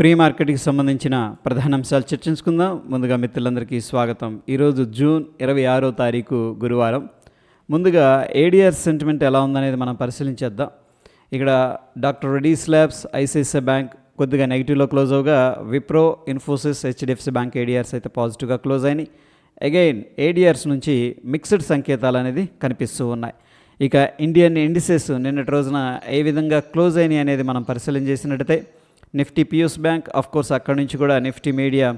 Pre మార్కెట్కి సంబంధించిన ప్రధాన అంశాలు చర్చించుకుందాం. ముందుగా మిత్రులందరికీ స్వాగతం. ఈరోజు జూన్ ఇరవై ఆరో తారీఖు గురువారం. ముందుగా ఏడిఆర్ సెంటిమెంట్ ఎలా ఉందనేది మనం పరిశీలించేద్దాం. ఇక్కడ doctor Reddy's labs ICICI bank కొద్దిగా నెగిటివ్లో close అవగా Wipro Infosys HDFC bank ADRs అయితే పాజిటివ్గా క్లోజ్ అయినాయి. అగైన్ ఏడిఆర్స్ నుంచి మిక్స్డ్ సంకేతాలు అనేది కనిపిస్తూ ఉన్నాయి. ఇక ఇండియన్ ఇండిసెస్ నిన్నటి రోజున ఏ విధంగా క్లోజ్ అయినాయి అనేది మనం పరిశీలన చేసినట్టయితే Nifty PSU bank of course అక్కడి నుంచి కూడా నిఫ్టీ మీడియా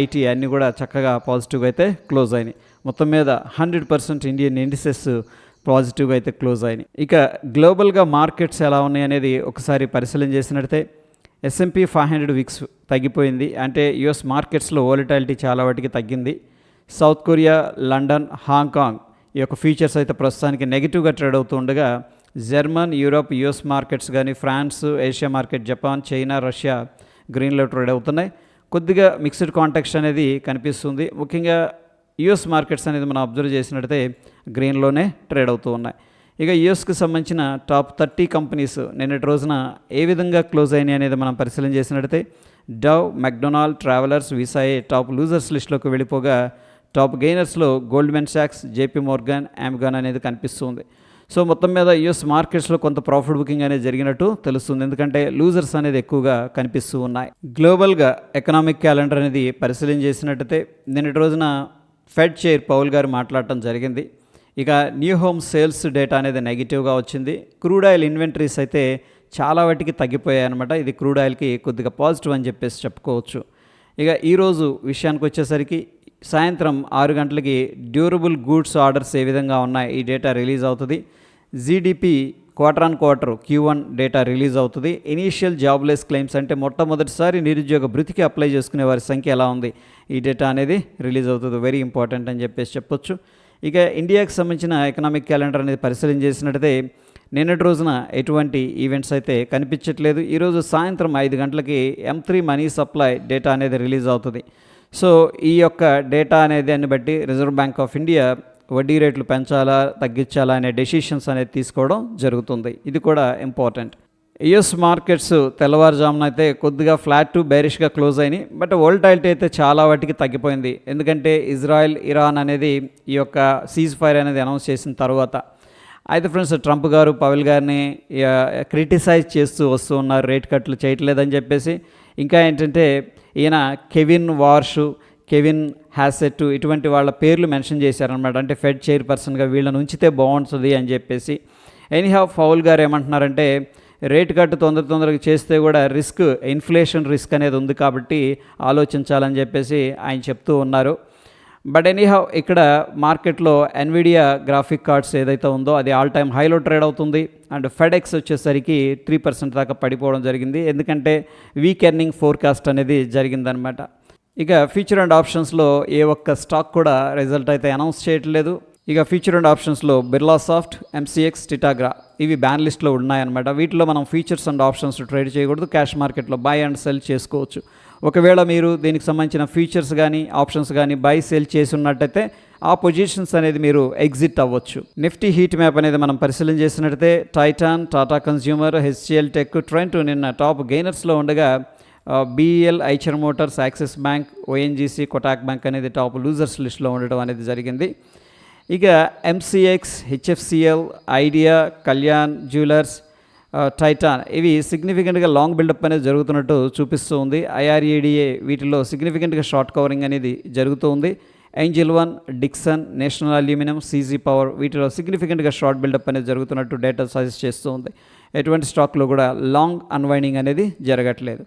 ఐటీ అన్నీ కూడా చక్కగా పాజిటివ్గా అయితే క్లోజ్ అయినాయి. మొత్తం మీద హండ్రెడ్ పర్సెంట్ ఇండియన్ ఇండిసెస్ పాజిటివ్గా అయితే క్లోజ్ అయినాయి. ఇక గ్లోబల్గా మార్కెట్స్ ఎలా ఉన్నాయి అనేది ఒకసారి పరిశీలన చేసినట్టయితే ఎస్ఎంపీ ఫైవ్ హండ్రెడ్ విక్స్ తగ్గిపోయింది. అంటే యుఎస్ మార్కెట్స్లో ఓలిటాలిటీ చాలా వాటికి తగ్గింది. సౌత్ కొరియా లండన్ హాంకాంగ్ ఈ యొక్క ఫీచర్స్ అయితే ప్రస్తుతానికి నెగిటివ్గా ట్రేడ్ అవుతుండగా జర్మన్ యూరోప్ యుఎస్ మార్కెట్స్ కానీ France Asia market Japan China Russia గ్రీన్లో ట్రేడ్ అవుతున్నాయి. కొద్దిగా మిక్స్డ్ కాంటాక్ట్స్ అనేది కనిపిస్తుంది. ముఖ్యంగా యుఎస్ మార్కెట్స్ అనేది మనం అబ్జర్వ్ చేసినట్టయితే గ్రీన్లోనే ట్రేడ్ అవుతూ ఉన్నాయి. ఇక యుఎస్కి సంబంధించిన టాప్ థర్టీ కంపెనీస్ నిన్నటి రోజున ఏ విధంగా క్లోజ్ అయినాయి అనేది మనం పరిశీలన చేసినట్టయితే డవ్ మెక్డొనాల్డ్ ట్రావెలర్స్ విసాయే టాప్ లూజర్స్ లిస్టులోకి వెళ్ళిపోగా టాప్ గెయినర్స్లో గోల్డ్మెన్ శాక్స్ జేపీ మోర్గాన్ యామ్గాన్ అనేది కనిపిస్తుంది. సో మొత్తం మీద యుఎస్ మార్కెట్స్లో కొంత ప్రాఫిట్ బుకింగ్ అనేది జరిగినట్టు తెలుస్తుంది. ఎందుకంటే లూజర్స్ అనేది ఎక్కువగా కనిపిస్తూ ఉన్నాయి. గ్లోబల్గా ఎకనామిక్ క్యాలెండర్ అనేది పరిశీలన చేసినట్టయితే నిన్నటి రోజున ఫెడ్ చైర్ పౌల్ గారు మాట్లాడటం జరిగింది. ఇక న్యూ హోమ్ సేల్స్ డేటా అనేది నెగిటివ్గా వచ్చింది. క్రూడ్ ఆయిల్ ఇన్వెంటరీస్ అయితే చాలా వాటికి తగ్గిపోయాయి అనమాట ఇది క్రూడ్ ఆయిల్కి కొద్దిగా పాజిటివ్ అని చెప్పేసి చెప్పుకోవచ్చు. ఇక ఈరోజు విషయానికి వచ్చేసరికి సాయంత్రం ఆరు గంటలకి డ్యూరబుల్ గూడ్స్ ఆర్డర్స్ ఏ విధంగా ఉన్నాయి? ఈ డేటా రిలీజ్ అవుతుంది. GDP quarter on quarter Q one data release అవుతుంది. ఇనీషియల్ జాబ్లెస్ క్లెయిమ్స్ అంటే మొట్టమొదటిసారి నిరుద్యోగ భృతికి అప్లై చేసుకునే వారి సంఖ్య ఎలా ఉంది? ఈ డేటా అనేది రిలీజ్ అవుతుంది. వెరీ ఇంపార్టెంట్ అని చెప్పేసి చెప్పొచ్చు. ఇక ఇండియాకి సంబంధించిన ఎకనామిక్ క్యాలెండర్ అనేది పరిశీలన చేసినట్టయితే నిన్నటి రోజున ఎటువంటి ఈవెంట్స్ అయితే కనిపించట్లేదు. ఈరోజు సాయంత్రం ఐదు గంటలకి M three money supply data అనేది రిలీజ్ అవుతుంది. సో ఈ యొక్క డేటా అనేది దాన్ని బట్టి రిజర్వ్ బ్యాంక్ ఆఫ్ ఇండియా వడ్డీ రేట్లు పెంచాలా తగ్గించాలా అనే డెసిషన్స్ అనేది తీసుకోవడం జరుగుతుంది. ఇది కూడా ఇంపార్టెంట్ యుఎస్ మార్కెట్స్ తెల్లవారుజామున అయితే కొద్దిగా ఫ్లాట్ టు బేరిష్గా క్లోజ్ అయినాయి. బట్ వోల్టాలిటీ అయితే చాలా వాటికి తగ్గిపోయింది. ఎందుకంటే ఇజ్రాయెల్ ఇరాన్ అనేది ఈ యొక్క సీజ్ ఫైర్ అనేది అనౌన్స్ చేసిన తర్వాత. అయితే ఫ్రెండ్స్ ట్రంప్ గారు పవెల్ గారిని క్రిటిసైజ్ చేస్తూ వస్తూ ఉన్నారు. రేట్ కట్లు చేయట్లేదని చెప్పేసి. ఇంకా ఏంటంటే ఈయన కెవిన్ వార్షు కెవిన్ హ్యాసెట్ ఇటువంటి వాళ్ళ పేర్లు మెన్షన్ చేశారనమాట అంటే ఫెడ్ చైర్పర్సన్గా వీళ్ళని ఉంచితే బాగుంటుంది అని చెప్పేసి. ఎనీహా ఫౌల్ గారు ఏమంటున్నారంటే రేట్ కట్ తొందర తొందరగా చేస్తే కూడా రిస్క్ ఇన్ఫ్లేషన్ రిస్క్ అనేది ఉంది కాబట్టి ఆలోచించాలని చెప్పేసి ఆయన చెప్తూ ఉన్నారు. బట్ ఎనీహౌ ఇక్కడ మార్కెట్లో ఎన్విడియా గ్రాఫిక్ కార్డ్స్ ఏదైతే ఉందో అది ఆల్ టైమ్ హైలో ట్రేడ్ అవుతుంది. అండ్ ఫెడెక్స్ వచ్చేసరికి త్రీ పర్సెంట్ దాకా పడిపోవడం జరిగింది. ఎందుకంటే వీక్ ఎర్నింగ్ ఫోర్కాస్ట్ అనేది జరిగిందనమాట ఇక ఫ్యూచర్ అండ్ ఆప్షన్స్లో ఏ ఒక్క స్టాక్ కూడా రిజల్ట్ అయితే అనౌన్స్ చేయట్లేదు. ఇక ఫ్యూచర్ అండ్ ఆప్షన్స్లో బిర్లా సాఫ్ట్ ఎంసీఎక్స్ టిటాగ్రా ఇవి బ్యాన్ లిస్ట్లో ఉన్నాయన్నమాట. వీటిలో మనం ఫీచర్స్ అండ్ ఆప్షన్స్ ట్రేడ్ చేయకూడదు. క్యాష్ మార్కెట్లో బై అండ్ సెల్ చేసుకోవచ్చు. ఒకవేళ మీరు దీనికి సంబంధించిన ఫీచర్స్ కానీ ఆప్షన్స్ కానీ బై సెల్ చేసి ఉన్నట్టయితే ఆ పొజిషన్స్ అనేది మీరు ఎగ్జిట్ అవ్వచ్చు. నిఫ్టీ హీట్ మ్యాప్ అనేది మనం పరిశీలన చేసినట్టయితే Titan Tata consumer HCL tech Trent నిన్న టాప్ గెయినర్స్లో ఉండగా BEL Eicher motors Axis bank ONGC Kotak bank అనేది టాప్ లూజర్స్ లిస్ట్లో ఉండడం అనేది జరిగింది. ఇక MCX HFCL Idea Kalyan jewellers Titan ఇవి సిగ్నిఫికెంట్గా లాంగ్ బిల్డప్ అనేది జరుగుతున్నట్టు చూపిస్తూ ఉంది. ఐఆర్ఏడిఏ వీటిలో సిగ్నిఫికెంట్గా షార్ట్ కవరింగ్ అనేది జరుగుతూ ఉంది. Angel One Dixon National Aluminium CG Power వీటిలో సిగ్నిఫికెంట్గా షార్ట్ బిల్డప్ అనేది జరుగుతున్నట్టు డేటా సజెస్ట్ చేస్తూ ఉంది. ఎటువంటి స్టాక్లో కూడా లాంగ్ అన్వైండింగ్ అనేది జరగట్లేదు.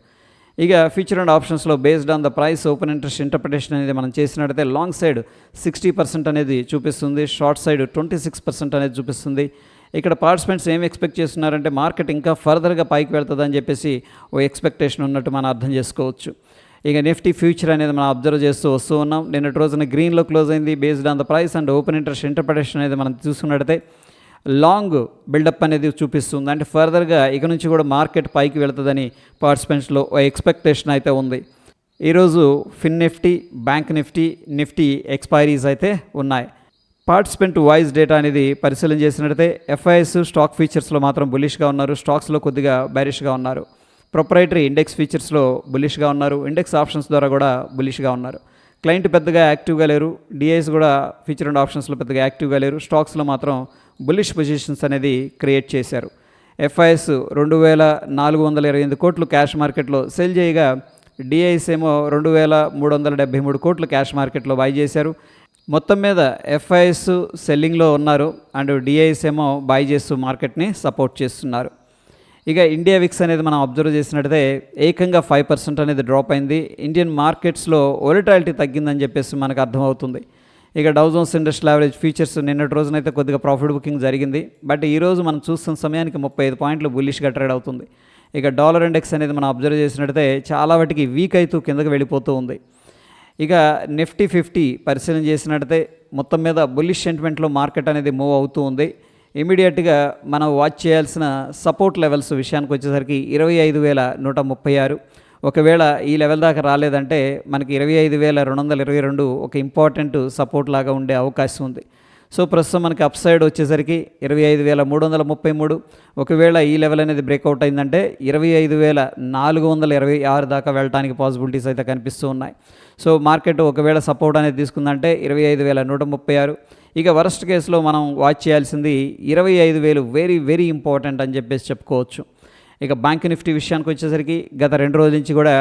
ఇక ఫ్యూచర్ అండ్ ఆప్షన్స్లో based on the price open interest interpretation అనేది మనం చేసినట్టయితే లాంగ్ సైడ్ సిక్స్టీ పర్సెంట్ అనేది చూపిస్తుంది short side twenty six percent అనేది చూపిస్తుంది. ఇక్కడ పార్టిసిపెంట్స్ ఏం ఎక్స్పెక్ట్ చేస్తున్నారంటే మార్కెట్ ఇంకా ఫర్దర్గా పైకి వెళ్తుందని చెప్పేసి ఓ ఎక్స్పెక్టేషన్ ఉన్నట్టు మనం అర్థం చేసుకోవచ్చు. ఇక నిఫ్టీ ఫ్యూచర్ అనేది మనం అబ్జర్వ్ చేస్తూ వస్తూ ఉన్నాం. నిన్నటి రోజున గ్రీన్లో క్లోజ్ అయింది. Based on the price and open interest interpretation అనేది మనం చూసుకున్నట్టయితే లాంగ్ బిల్డప్ అనేది చూపిస్తుంది. అంటే ఫర్దర్గా ఇక నుంచి కూడా మార్కెట్ పైకి వెళుతుందని పార్టిసిపెంట్స్లో ఓ ఎక్స్పెక్టేషన్ అయితే ఉంది. ఈరోజు Fin Nifty bank Nifty Nifty expiries అయితే ఉన్నాయి. పార్టిసిపెంట్ వాయిస్ డేటా అనేది పరిశీలన చేసినట్టయితే ఎఫ్ఐఎస్ స్టాక్ ఫీచర్స్లో మాత్రం బులిష్గా ఉన్నారు. స్టాక్స్లో కొద్దిగా బైరిష్గా ఉన్నారు. ప్రొపరైటరీ ఇండెక్స్ ఫీచర్స్లో బులిష్గా ఉన్నారు. ఇండెక్స్ ఆప్షన్స్ ద్వారా కూడా బులిష్గా ఉన్నారు. క్లయింట్ పెద్దగా యాక్టివ్గా లేరు. డిఐస్ కూడా ఫీచర్ అండ్ ఆప్షన్స్లో పెద్దగా యాక్టివ్గా లేరు. స్టాక్స్లో మాత్రం బులిష్ పొజిషన్స్ అనేది క్రియేట్ చేశారు. ఎఫ్ఐఎస్ రెండు వేల నాలుగు వందల ఇరవై ఎనిమిది కోట్లు క్యాష్ మార్కెట్లో సెల్ చేయగా డిఐస్ ఏమో రెండు వేల మూడు వందల డెబ్బై మూడు కోట్లు క్యాష్ మార్కెట్లో బై చేశారు. మొత్తం మీద ఎఫ్ఐఎస్ సెల్లింగ్లో ఉన్నారు. అండ్ డిఐస్ ఏమో బై చేస్తూ మార్కెట్ని సపోర్ట్ చేస్తున్నారు. ఇక ఇండియా విక్స్ అనేది మనం అబ్జర్వ్ చేసినట్టయితే ఏకంగా ఫైవ్ పర్సెంట్ అనేది డ్రాప్ అయింది. ఇండియన్ మార్కెట్స్లో ఒలిటాలిటీ తగ్గిందని చెప్పేసి మనకు అర్థమవుతుంది. ఇక డౌజోన్స్ ఇండస్ట్రియల్ యావరేజ్ ఫీచర్స్ నిన్నటి రోజునైతే కొద్దిగా ప్రాఫిట్ బుకింగ్ జరిగింది. బట్ ఈరోజు మనం చూస్తున్న సమయానికి ముప్పై ఐదు పాయింట్లు బుల్లిష్గా ట్రేడ్ అవుతుంది. ఇక డాలర్ ఇండెక్స్ అనేది మనం అబ్జర్వ్ చేసినట్టయితే చాలా వాటికి వీక్ అవుతూ కిందకి వెళ్ళిపోతూ ఉంది. ఇక నిఫ్టీ ఫిఫ్టీ పరిశీలన చేసినట్టయితే మొత్తం మీద బుల్లిష్ సెంటిమెంట్లో మార్కెట్ అనేది మూవ్ అవుతూ ఉంది. ఇమీడియట్గా మనం వాచ్ చేయాల్సిన సపోర్ట్ లెవెల్స్ విషయానికి వచ్చేసరికి ఇరవై ఐదు వేల నూట ముప్పై ఆరు. ఒకవేళ ఈ లెవెల్ దాకా రాలేదంటే మనకి ఇరవై ఐదు వేల రెండు వందల ఇరవై రెండు ఒక ఇంపార్టెంట్ సపోర్ట్ లాగా ఉండే అవకాశం ఉంది. సో ప్రస్తుతం మనకి అప్ సైడ్ వచ్చేసరికి ఇరవై ఐదు వేల మూడు వందల ముప్పై మూడు. ఒకవేళ ఈ లెవెల్ అనేది బ్రేక్అవుట్ అయిందంటే ఇరవై ఐదు వేల నాలుగు వందల ఇరవై ఆరు దాకా వెళ్ళడానికి పాసిబిలిటీస్ అయితే కనిపిస్తూ ఉన్నాయి. సో మార్కెట్ ఒకవేళ సపోర్ట్ అనేది తీసుకుందంటే ఇరవై ఐదు వేల నూట ముప్పై ఆరు. ఇక వరస్ట్ కేసులో మనం వాచ్ చేయాల్సింది ఇరవై ఐదు వేలు వెరీ వెరీ ఇంపార్టెంట్ అని చెప్పేసి చెప్పుకోవచ్చు. ఇక బ్యాంక్ నిఫ్టీ విషయానికి వచ్చేసరికి గత రెండు రోజుల నుంచి కూడా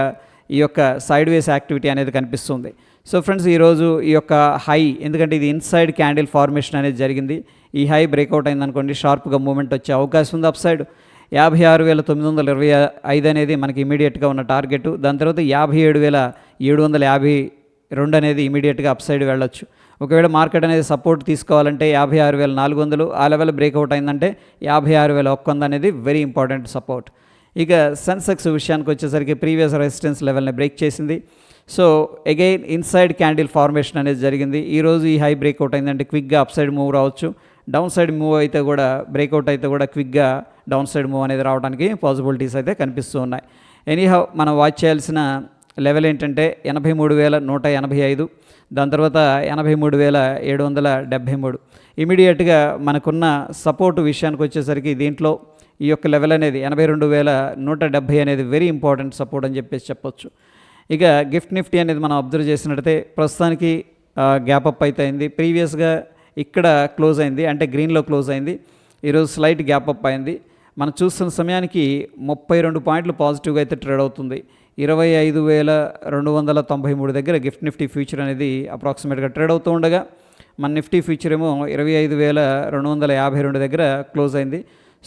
ఈ యొక్క సైడ్ వేస్ యాక్టివిటీ అనేది కనిపిస్తుంది. సో ఫ్రెండ్స్ ఈరోజు ఈ యొక్క హై ఎందుకంటే ఇది ఇన్సైడ్ క్యాండిల్ ఫార్మేషన్ అనేది జరిగింది. ఈ హై బ్రేక్అవుట్ అయిందనుకోండి షార్ప్గా మూమెంట్ వచ్చే అవకాశం ఉంది అప్ సైడ్ యాభై ఆరు వేల తొమ్మిది వందల ఇరవై ఐదు అనేది మనకి ఇమీడియట్గా ఉన్న టార్గెట్ దాని తర్వాత యాభై ఏడు వేల ఏడు వందల యాభై రెండు అనేది ఇమీడియట్గా అప్ సైడ్ వెళ్ళొచ్చు. ఒకవేళ మార్కెట్ అనేది సపోర్ట్ తీసుకోవాలంటే యాభై ఆరు వేల నాలుగు వందలు ఆ లెవెల్ బ్రేక్అవుట్ అయిందంటే యాభై ఆరు వేల ఒక్క వంద అనేది వెరీ ఇంపార్టెంట్ సపోర్ట్ ఇక సెన్సెక్స్ విషయానికి వచ్చేసరికి ప్రీవియస్ రెసిస్టెన్స్ లెవెల్ని బ్రేక్ చేసింది. So again inside candle formation అనేది జరిగింది. ఈరోజు ఈ హై బ్రేక్అవుట్ అయిందంటే క్విక్గా అప్ సైడ్ మూవ్ రావచ్చు. డౌన్ సైడ్ మూవ్ అయితే కూడా బ్రేక్అవుట్ అయితే కూడా క్విక్గా డౌన్ సైడ్ మూవ్ అనేది రావడానికి పాసిబిలిటీస్ అయితే కనిపిస్తూ ఉన్నాయి. ఎనీహౌ మనం వాచ్ చేయాల్సిన లెవెల్ ఏంటంటే ఎనభై మూడు వేల నూట ఎనభై ఐదు. దాని తర్వాత ఎనభై మూడు వేల ఏడు వందల డెబ్భై మూడు. ఇమీడియట్గా మనకున్న సపోర్ట్ విషయానికి వచ్చేసరికి దీంట్లో ఈ యొక్క లెవెల్ అనేది ఎనభై రెండు వేల నూట డెబ్భై అనేది వెరీ ఇంపార్టెంట్ సపోర్ట్ అని చెప్పేసి చెప్పొచ్చు. ఇక గిఫ్ట్ నిఫ్టీ అనేది మనం అబ్జర్వ్ చేసినట్టయితే ప్రస్తుతానికి గ్యాప్ అప్ అయితే అయింది. ప్రీవియస్గా ఇక్కడ క్లోజ్ అయింది అంటే గ్రీన్లో క్లోజ్ అయింది. ఈరోజు స్లైట్ గ్యాప్ అప్ అయింది. మనం చూస్తున్న సమయానికి ముప్పై రెండు పాయింట్లు పాజిటివ్గా అయితే ట్రేడ్ అవుతుంది. ఇరవై ఐదు వేల రెండు వందల తొంభై మూడు దగ్గర గిఫ్ట్ నిఫ్టీ ఫ్యూచర్ అనేది అప్రాక్సిమేట్గా ట్రేడ్ అవుతూ ఉండగా మన నిఫ్టీ ఫ్యూచర్ ఏమో ఇరవై ఐదు వేల రెండు వందల యాభై రెండు దగ్గర క్లోజ్ అయింది.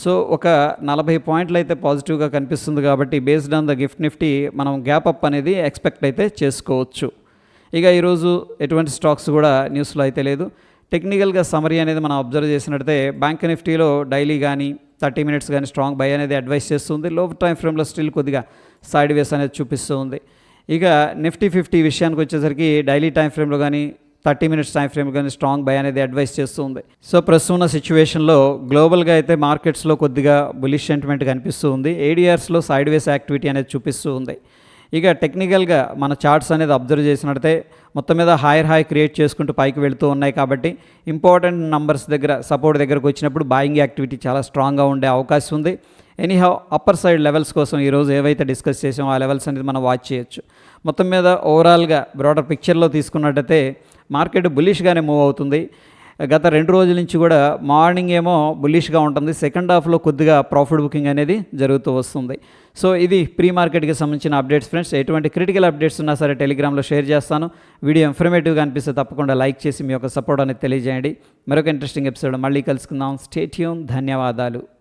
సో ఒక నలభై పాయింట్లు అయితే పాజిటివ్గా కనిపిస్తుంది కాబట్టి based on the gift Nifty మనం గ్యాప్ అప్ అనేది ఎక్స్పెక్ట్ అయితే చేసుకోవచ్చు. ఇక ఈరోజు ఎటువంటి స్టాక్స్ కూడా న్యూస్లో అయితే లేదు. టెక్నికల్గా సమరీ అనేది మనం అబ్జర్వ్ చేసినట్టయితే బ్యాంక్ నిఫ్టీలో డైలీ కానీ థర్టీ మినిట్స్ కానీ స్ట్రాంగ్ బై అనేది అడ్వైస్ చేస్తుంది. లో టైం ఫ్రేమ్లో స్టిల్ కొద్దిగా సైడ్ వేస్ అనేది చూపిస్తూ ఉంది ఇక నిఫ్టీ ఫిఫ్టీ విషయానికి వచ్చేసరికి డైలీ టైం ఫ్రేమ్లో కానీ థర్టీ మినిట్స్ టైం ఫ్రేమ్ కానీ స్ట్రాంగ్ బై అనేది అడ్వైస్ చేస్తుంది. సో ప్రస్తుతం ఉన్న సిచ్యువేషన్లో గ్లోబల్గా అయితే మార్కెట్స్లో కొద్దిగా బులిష్ సెంటిమెంట్ కనిపిస్తూ ఉంది ఏడిఆర్స్లో సైడ్ వేస్ యాక్టివిటీ అనేది చూపిస్తూ ఉంది ఇక టెక్నికల్గా మన చార్ట్స్ అనేది అబ్జర్వ్ చేసినట్టయితే మొత్తం మీద హైయర్ హై క్రియేట్ చేసుకుంటూ పైకి వెళుతూ ఉన్నాయి కాబట్టి ఇంపార్టెంట్ నంబర్స్ దగ్గర సపోర్ట్ దగ్గరకు వచ్చినప్పుడు బాయింగ్ యాక్టివిటీ చాలా స్ట్రాంగ్గా ఉండే అవకాశం ఉంది. ఎనీహౌ అప్పర్ సైడ్ లెవెల్స్ కోసం ఈరోజు ఏవైతే డిస్కస్ చేసామో ఆ లెవెల్స్ అనేది మనం వాచ్ చేయొచ్చు. మొత్తం మీద ఓవరాల్గా బ్రాడర్ పిక్చర్లో తీసుకున్నట్టయితే మార్కెట్ బులిష్గానే మూవ్ అవుతుంది. గత రెండు రోజుల నుంచి కూడా మార్నింగ్ ఏమో బుల్లిష్గా ఉంటుంది. సెకండ్ హాఫ్లో కొద్దిగా ప్రాఫిట్ బుకింగ్ అనేది జరుగుతూ వస్తుంది. సో ఇది ప్రీ మార్కెట్కి సంబంధించిన అప్డేట్స్ ఫ్రెండ్స్ ఎటువంటి క్రిటికల్ అప్డేట్స్ ఉన్నా సరే టెలిగ్రామ్లో షేర్ చేస్తాను. వీడియో ఇన్ఫర్మేటివ్గా అనిపిస్తే తప్పకుండా లైక్ చేసి మీ యొక్క సపోర్ట్ అనేది తెలియజేయండి. మరొక ఇంట్రెస్టింగ్ ఎపిసోడ్ మళ్ళీ కలుసుకుందాం. స్టేట్యూన్ ధన్యవాదాలు.